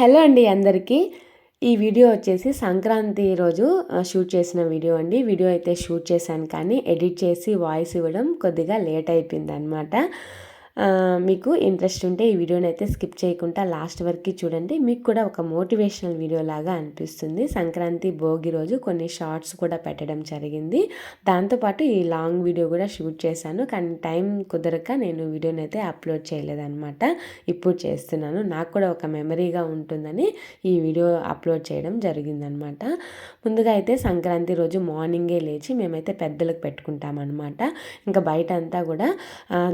Hello అండి అందరికీ. ఈ వీడియో వచ్చేసి సంక్రాంతి రోజు షూట్ చేసిన వీడియో అండి. వీడియో అయితే షూట్ చేశాను కానీ ఎడిట్ చేసి వాయిస్ ఇవ్వడం కొద్దిగా లేట్ అయిపోయింది అనమాట మీకు ఇంట్రెస్ట్ ఉంటే ఈ వీడియోని అయితే స్కిప్ చేయకుండా లాస్ట్ వరకు చూడండి. మీకు కూడా ఒక మోటివేషనల్ వీడియో లాగా అనిపిస్తుంది. సంక్రాంతి భోగి రోజు కొన్ని షార్ట్స్ కూడా పెట్టడం జరిగింది. దాంతోపాటు ఈ లాంగ్ వీడియో కూడా షూట్ చేశాను. కానీ టైం కుదరక నేను వీడియోని అయితే అప్లోడ్ చేయలేదన్నమాట. ఇప్పుడు చేస్తున్నాను. నాకు కూడా ఒక మెమరీగా ఉంటుందని ఈ వీడియో అప్లోడ్ చేయడం జరిగిందనమాట ముందుగా అయితే సంక్రాంతి రోజు మార్నింగే లేచి మేమైతే పెద్దలకు పెట్టుకుంటామన్నమాట. ఇంకా బయట అంతా కూడా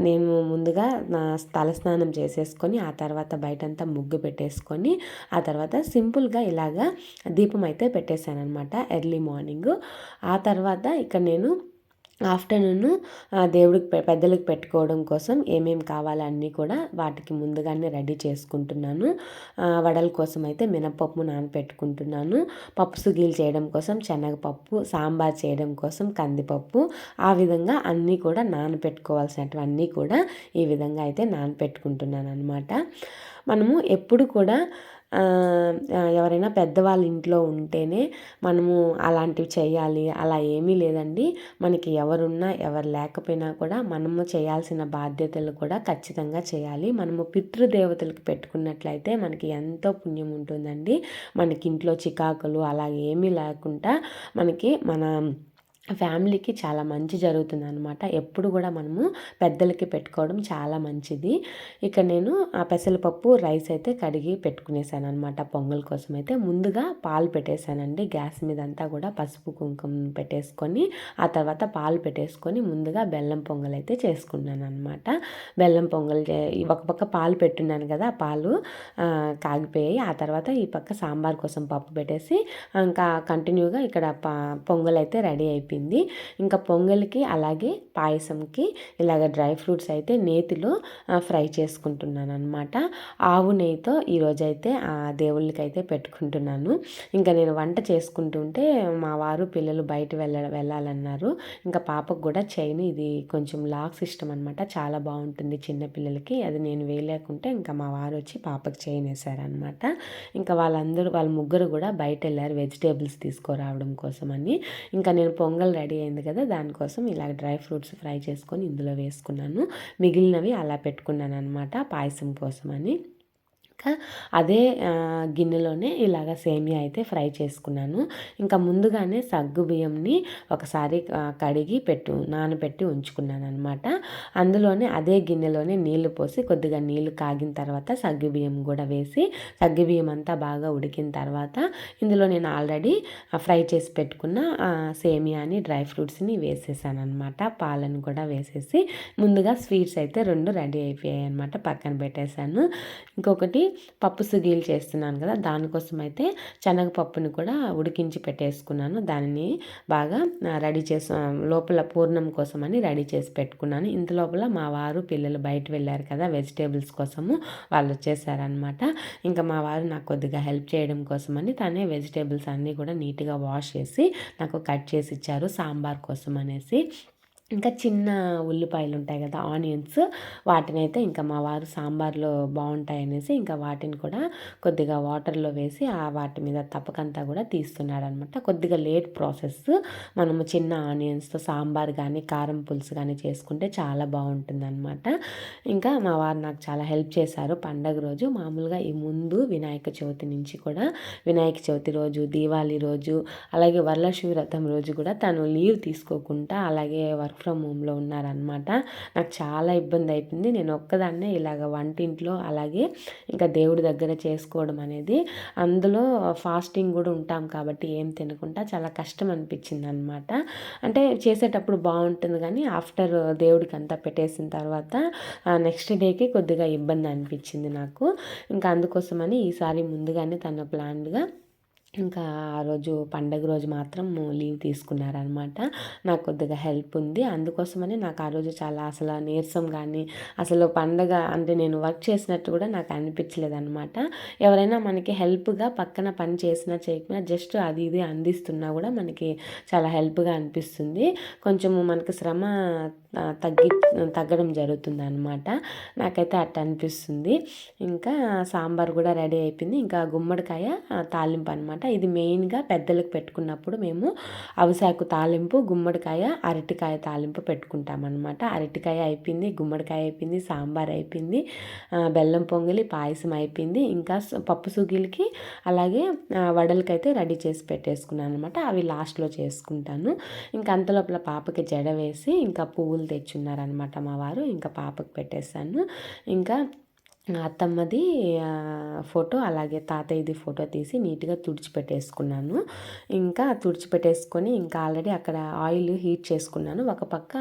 నేను ముందుగా తలస్నానం చేసేసుకొని ఆ తర్వాత బయటంతా ముగ్గు పెట్టేసుకొని ఆ తర్వాత సింపుల్గా ఇలాగా దీపం అయితే పెట్టేశాను అనమాట ఎర్లీ మార్నింగ్. ఆ తర్వాత ఇక్కడ నేను ఆఫ్టర్నూన్ దేవుడికి పెద్దలకు పెట్టుకోవడం కోసం ఏమేమి కావాలన్నీ కూడా వాటికి ముందుగానే రెడీ చేసుకుంటున్నాను. వడల కోసం అయితే మినపప్పు నానపెట్టుకుంటున్నాను. పప్పు సుగీలు చేయడం కోసం శనగపప్పు సాంబార్ చేయడం కోసం కందిపప్పు ఆ విధంగా అన్నీ కూడా నానపెట్టుకోవాల్సినటువన్నీ కూడా ఈ విధంగా అయితే నానపెట్టుకుంటున్నాను అనమాట మనము ఎప్పుడు కూడా ఎవరైనా పెద్దవాళ్ళ ఇంట్లో ఉంటేనే మనము అలాంటివి చేయాలి. అలా ఏమీ లేదండి. మనకి ఎవరున్నా ఎవరు లేకపోయినా కూడా మనము చేయాల్సిన బాధ్యతలు కూడా ఖచ్చితంగా చేయాలి. మనము పితృదేవతలకు పెట్టుకున్నట్లయితే మనకి ఎంతో పుణ్యం ఉంటుందండి. మనకి ఇంట్లో చికాకులు అలా ఏమీ లేకుండా మనకి మన ఫ్యామిలీకి చాలా మంచి జరుగుతుంది అనమాట ఎప్పుడు కూడా మనము పెద్దలకి పెట్టుకోవడం చాలా మంచిది. ఇక్కడ నేను ఆ పెసరపప్పు రైస్ అయితే కడిగి పెట్టుకునేసాను అనమాట పొంగల్ కోసం అయితే ముందుగా పాలు పెట్టేశానండి గ్యాస్ మీద అంతా కూడా పసుపు కుంకుమ పెట్టేసుకొని ఆ తర్వాత పాలు పెట్టేసుకొని ముందుగా బెల్లం పొంగల్ అయితే చేసుకున్నాను అనమాట బెల్లం పొంగల్ ఒక పక్క పాలు పెట్టున్నాను కదా పాలు కాగిపోయాయి. ఆ తర్వాత ఈ పక్క సాంబార్ కోసం పప్పు పెట్టేసి ఇంకా కంటిన్యూగా ఇక్కడ పొంగల్ అయితే రెడీ అయిపోయింది అయిపోయింది ఇంకా పొంగల్కి అలాగే పాయసంకి ఇలాగ డ్రై ఫ్రూట్స్ అయితే నేతిలో ఫ్రై చేసుకుంటున్నాను అనమాట ఆవు నెయ్యితో ఈరోజైతే ఆ దేవుళ్ళకి అయితే పెట్టుకుంటున్నాను. ఇంకా నేను వంట చేసుకుంటుంటే మా వారు పిల్లలు బయట వెళ్ళ వెళ్ళాలన్నారు. ఇంకా పాపకు కూడా చైన్ ఇది కొంచెం లాక్ సిస్టమ్ అనమాట చాలా బాగుంటుంది చిన్నపిల్లలకి అది నేను వేయలేకుంటే ఇంకా మా వారు వచ్చి పాపకు చైన్ వేశారనమాట ఇంకా వాళ్ళందరూ వాళ్ళ ముగ్గురు కూడా బయట వెళ్ళారు వెజిటేబుల్స్ తీసుకురావడం కోసమని. ఇంకా నేను పొంగల్ పొంగల్ రెడీ అయింది కదా దానికోసం ఇలా డ్రై ఫ్రూట్స్ ఫ్రై చేసుకొని ఇందులో వేసుకున్నాను. మిగిలినవి అలా పెట్టుకున్నాను అనమాట పాయసం కోసం అని ఇంకా అదే గిన్నెలోనే ఇలాగ సేమియా అయితే ఫ్రై చేసుకున్నాను. ఇంకా ముందుగానే సగ్గు బియ్యంని ఒకసారి కడిగి పెట్టు నానబెట్టి ఉంచుకున్నాను అనమాట అందులోనే అదే గిన్నెలోనే నీళ్ళు పోసి కొద్దిగా నీళ్ళు కాగిన తర్వాత సగ్గు బియ్యం కూడా వేసి సగ్గు బియ్యం అంతా బాగా ఉడికిన తర్వాత ఇందులో నేను ఆల్రెడీ ఫ్రై చేసి పెట్టుకున్న సేమియాని డ్రై ఫ్రూట్స్ని వేసేసాను అనమాట పాలను కూడా వేసేసి ముందుగా స్వీట్స్ అయితే రెండు రెడీ అయిపోయాయి అనమాట పక్కన పెట్టేశాను. ఇంకొకటి పప్పు సుగీలు చేస్తున్నాను కదా దానికోసం అయితే శనగపప్పుని కూడా ఉడికించి పెట్టేసుకున్నాను. దానిని బాగా రెడీ చేసి లోపల పూర్ణం కోసం అని రెడీ చేసి పెట్టుకున్నాను. ఇంత లోపల మా వారు పిల్లలు బయట వెళ్ళారు కదా వెజిటేబుల్స్ కోసము వాళ్ళు వచ్చేసారనమాట ఇంకా మా వారు నాకు కొద్దిగా హెల్ప్ చేయడం కోసమని తనే వెజిటేబుల్స్ అన్నీ కూడా నీట్గా వాష్ చేసి నాకు కట్ చేసి ఇచ్చారు సాంబార్ కోసం అనేసి ఇంకా చిన్న ఉల్లిపాయలు ఉంటాయి కదా ఆనియన్స్. వాటిని అయితే ఇంకా మా వారు సాంబార్లో బాగుంటాయి అనేసి ఇంకా వాటిని కూడా కొద్దిగా వాటర్లో వేసి ఆ వాటి మీద తప్పకంతా కూడా తీస్తున్నాడనమాట. కొద్దిగా లేట్ ప్రాసెస్. మనము చిన్న ఆనియన్స్తో సాంబార్ కానీ కారం పులుసు కానీ చేసుకుంటే చాలా బాగుంటుందన్నమాట ఇంకా మా వారు నాకు చాలా హెల్ప్ చేశారు పండగ రోజు. మామూలుగా ఈ ముందు వినాయక చవితి నుంచి కూడా వినాయక చవితి రోజు దీవాళి రోజు అలాగే వరలక్ష్మి వ్రతం రోజు కూడా తను లీవ్ తీసుకోకుండా అలాగే వర్క్ వర్క్ ఫ్రమ్ హోమ్లో ఉన్నారనమాట నాకు చాలా ఇబ్బంది అయిపోయింది నేను ఒక్కదాన్నే ఇలాగ వంటింట్లో అలాగే ఇంకా దేవుడి దగ్గర చేసుకోవడం అనేది. అందులో ఫాస్టింగ్ కూడా ఉంటాం కాబట్టి ఏం తినకుండా చాలా కష్టం అనిపించింది అనమాట అంటే చేసేటప్పుడు బాగుంటుంది కానీ ఆఫ్టర్ దేవుడికి అంతా పెట్టేసిన తర్వాత నెక్స్ట్ డేకి కొద్దిగా ఇబ్బంది అనిపించింది నాకు. ఇంకా అందుకోసమని ఈసారి ముందుగానే తన ప్లాన్గా ఇంకా ఆ రోజు పండగ రోజు మాత్రం లీవ్ తీసుకున్నారనమాట నాకు కొద్దిగా హెల్ప్ ఉంది. అందుకోసమని నాకు ఆ రోజు చాలా అసలు నీరసం కానీ అసలు పండగ అంటే నేను వర్క్ చేసినట్టు కూడా నాకు అనిపించలేదన్నమాట. ఎవరైనా మనకి హెల్ప్గా పక్కన పని చేసినా చేయకపోయినా జస్ట్ అది ఇది అందిస్తున్నా కూడా మనకి చాలా హెల్ప్గా అనిపిస్తుంది. కొంచెము మనకి శ్రమ తగ్గి తగ్గడం జరుగుతుంది అనమాట నాకైతే అట్ట అనిపిస్తుంది. ఇంకా సాంబార్ కూడా రెడీ అయిపోయింది. ఇంకా గుమ్మడికాయ తాలింపు అనమాట ఇది మెయిన్గా పెద్దలకు పెట్టుకున్నప్పుడు మేము అవసాకు తాలింపు గుమ్మడికాయ అరటికాయ తాలింపు పెట్టుకుంటామన్నమాట అరటికాయ అయిపోయింది గుమ్మడికాయ అయిపోయింది సాంబార్ అయిపోయింది బెల్లం పొంగలి పాయసం అయిపోయింది. ఇంకా పప్పు సుగిలికి అలాగే వడలకైతే రెడీ చేసి పెట్టేసుకున్నాను అనమాట అవి లాస్ట్లో చేసుకుంటాను. ఇంకా అంతలోపల పాపకి జడ వేసి ఇంకా పువ్వులు తెచ్చున్నారనమాట మా వారు. ఇంకా పాపకు పెట్టేశాను. ఇంకా అత్తమ్మది ఫోటో అలాగే తాతయ్యది ఫోటో తీసి నీట్గా తుడిచిపెట్టేసుకున్నాను. ఇంకా తుడిచిపెట్టేసుకొని ఇంకా ఆల్రెడీ అక్కడ ఆయిల్ హీట్ చేసుకున్నాను. ఒక పక్క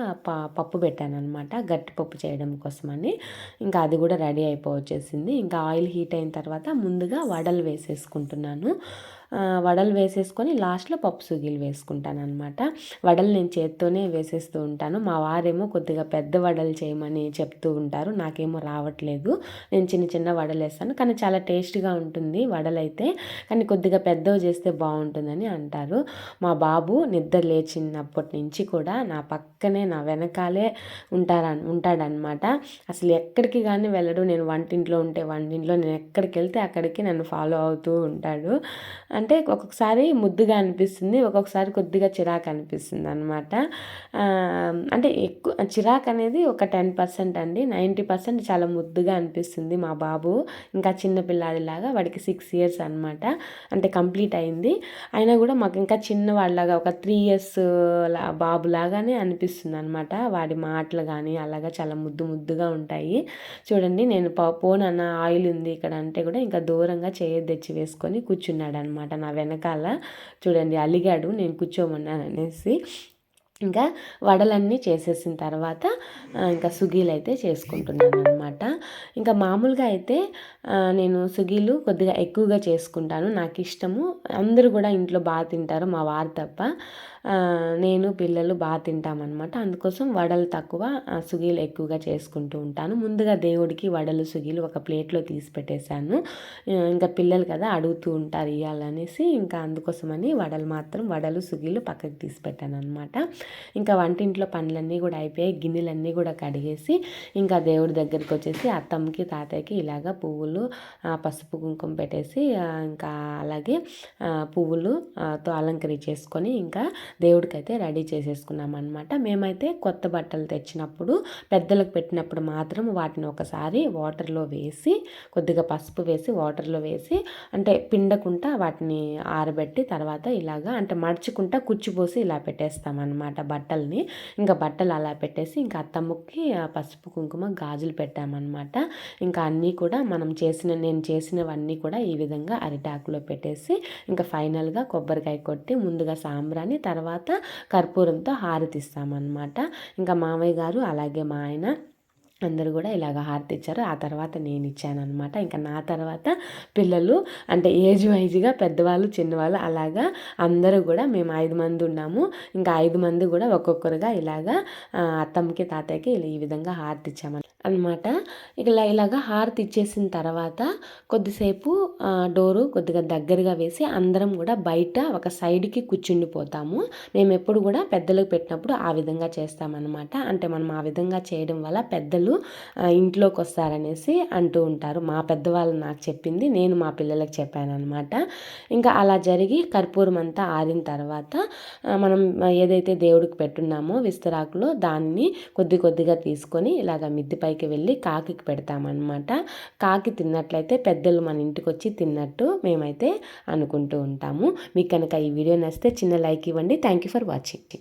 పప్పు పెట్టాను అనమాట గట్టి పప్పు చేయడం కోసమని. ఇంకా అది కూడా రెడీ అయిపోవచ్చేసింది. ఇంకా ఆయిల్ హీట్ అయిన తర్వాత ముందుగా వడలు వేసేసుకుంటున్నాను. వడలు వేసేసుకొని లాస్ట్లో పప్పు సుగీలు వేసుకుంటాను అనమాట వడలు నేను చేత్తోనే వేసేస్తూ ఉంటాను. మా వారేమో కొద్దిగా పెద్ద వడలు చేయమని చెప్తూ ఉంటారు. నాకేమో రావట్లేదు. నేను చిన్న చిన్న వడలు వేస్తాను. కానీ చాలా టేస్ట్గా ఉంటుంది వడలు అయితే కానీ కొద్దిగా పెద్దవి చేస్తే బాగుంటుందని అంటారు. మా బాబు నిద్ర లేచినప్పటి నుంచి కూడా నా పక్కనే నా వెనకాలే ఉంటారా ఉంటాడనమాట అసలు ఎక్కడికి కానీ వెళ్ళడు. నేను వంటింట్లో ఉంటే వంటింట్లో. నేను ఎక్కడికి వెళ్తే అక్కడికి నన్ను ఫాలో అవుతూ ఉంటాడు. అంటే ఒక్కొక్కసారి ముద్దుగా అనిపిస్తుంది ఒక్కొక్కసారి కొద్దిగా చిరాకు అనిపిస్తుంది అనమాట అంటే ఎక్కువ చిరాకు అనేది ఒక టెన్ పర్సెంట్ అండి. నైంటీ పర్సెంట్ చాలా ముద్దుగా అనిపిస్తుంది మా బాబు. ఇంకా చిన్న పిల్లాడిలాగా వాడికి సిక్స్ ఇయర్స్ అనమాట అంటే కంప్లీట్ అయింది. అయినా కూడా మాకు ఇంకా చిన్నవాడిలాగా ఒక త్రీ ఇయర్స్ బాబు లాగానే అనిపిస్తుంది అనమాట వాడి మాటలు కానీ అలాగా చాలా ముద్దు ముద్దుగా ఉంటాయి. చూడండి నేను పోనన్న ఆయిల్ ఉంది ఇక్కడ అంటే కూడా ఇంకా దూరంగా చేయొద్దు తెచ్చి వేసుకొని కూర్చున్నాడు అనమాట అనమాట నా వెనకాల. చూడండి అలిగాడు నేను కూర్చోమన్నాను అనేసి. ఇంకా వడలన్నీ చేసేసిన తర్వాత ఇంకా సుగీలు అయితే చేసుకుంటున్నాను అనమాట ఇంకా మామూలుగా అయితే నేను సుగీలు కొద్దిగా ఎక్కువగా చేసుకుంటాను. నాకు ఇష్టము. అందరూ కూడా ఇంట్లో బాగా తింటారు మా వారు తప్ప. నేను పిల్లలు బాగా తింటామన్నమాట. అందుకోసం వడలు తక్కువ సుగీలు ఎక్కువగా చేసుకుంటూ ఉంటాను. ముందుగా దేవుడికి వడలు సుగీలు ఒక ప్లేట్లో తీసి పెట్టేశాను. ఇంకా పిల్లలు కదా అడుగుతూ ఉంటారు ఇవ్వాలనేసి ఇంకా అందుకోసమని వడలు మాత్రం వడలు సుగీలు పక్కకి తీసి పెట్టాను అనమాట ఇంకా వంటింట్లో పనులన్నీ కూడా అయిపోయాయి. గిన్నెలన్నీ కూడా కడిగేసి ఇంకా దేవుడి దగ్గరికి వచ్చేసి అత్తమ్మకి తాతయ్యకి ఇలాగ పువ్వులు పసుపు కుంకుమ పెట్టేసి ఇంకా అలాగే పువ్వులుతో అలంకరించేసుకొని ఇంకా దేవుడికైతే రెడీ చేసేసుకున్నాం అనమాట మేమైతే కొత్త బట్టలు తెచ్చినప్పుడు పెద్దలకు పెట్టినప్పుడు మాత్రం వాటిని ఒకసారి వాటర్లో వేసి కొద్దిగా పసుపు వేసి వాటర్లో వేసి అంటే పిండకుండా వాటిని ఆరబెట్టి తర్వాత ఇలాగా అంటే మడుచుకుంటా కుచ్చిపోసి ఇలా పెట్టేస్తామన్నమాట బట్టల్ని. ఇంకా బట్టలు అలా పెట్టేసి ఇంకా అత్తమ్మకి పసుపు కుంకుమ గాజులు పెట్టామన్నమాట. ఇంకా అన్నీ కూడా మనం చేసిన నేను చేసినవన్నీ కూడా ఈ విధంగా అరిటాకులో పెట్టేసి ఇంకా ఫైనల్గా కొబ్బరికాయ కొట్టి ముందుగా సాంబ్రాన్ని తర్వాత తర్వాత కర్పూరంతో హారతిస్తామన్నమాట ఇంకా మామయ్య గారు అలాగే మా ఆయన అందరూ కూడా ఇలాగ హారతి ఇచ్చారు. ఆ తర్వాత నేను ఇచ్చాను అనమాట ఇంకా నా తర్వాత పిల్లలు అంటే ఏజ్ వైజ్గా పెద్దవాళ్ళు చిన్నవాళ్ళు అలాగా అందరూ కూడా మేము ఐదు మంది ఉన్నాము. ఇంకా ఐదు మంది కూడా ఒక్కొక్కరుగా ఇలాగా అత్తమ్మకి తాతయ్యకి ఈ విధంగా హారతి ఇచ్చామని అనమాట ఇలా ఇలాగా హారతి ఇచ్చేసిన తర్వాత కొద్దిసేపు డోరు కొద్దిగా దగ్గరగా వేసి అందరం కూడా బయట ఒక సైడ్కి కూర్చుండిపోతాము. మేము ఎప్పుడు కూడా పెద్దలకు పెట్టినప్పుడు ఆ విధంగా చేస్తామన్నమాట. అంటే మనం ఆ విధంగా చేయడం వల్ల పెద్దలు ఇంట్లోకి వస్తారనేసి అంటూ ఉంటారు. మా పెద్దవాళ్ళు నాకు చెప్పింది నేను మా పిల్లలకు చెప్పాను అనమాట ఇంకా అలా జరిగి కర్పూరం అంతా ఆరిన తర్వాత మనం ఏదైతే దేవుడికి పెట్టున్నామో విస్తరాకులో దాన్ని కొద్ది కొద్దిగా తీసుకొని ఇలాగ మిద్ది పైకి వెళ్ళి కాకికి పెడతామన్నమాట. కాకి తిన్నట్లయితే పెద్దలు మన ఇంటికి వచ్చి తిన్నట్టు మేమైతే అనుకుంటూ ఉంటాము. మీకు కనుక ఈ వీడియో నచ్చితే చిన్న లైక్ ఇవ్వండి. Thank you for watching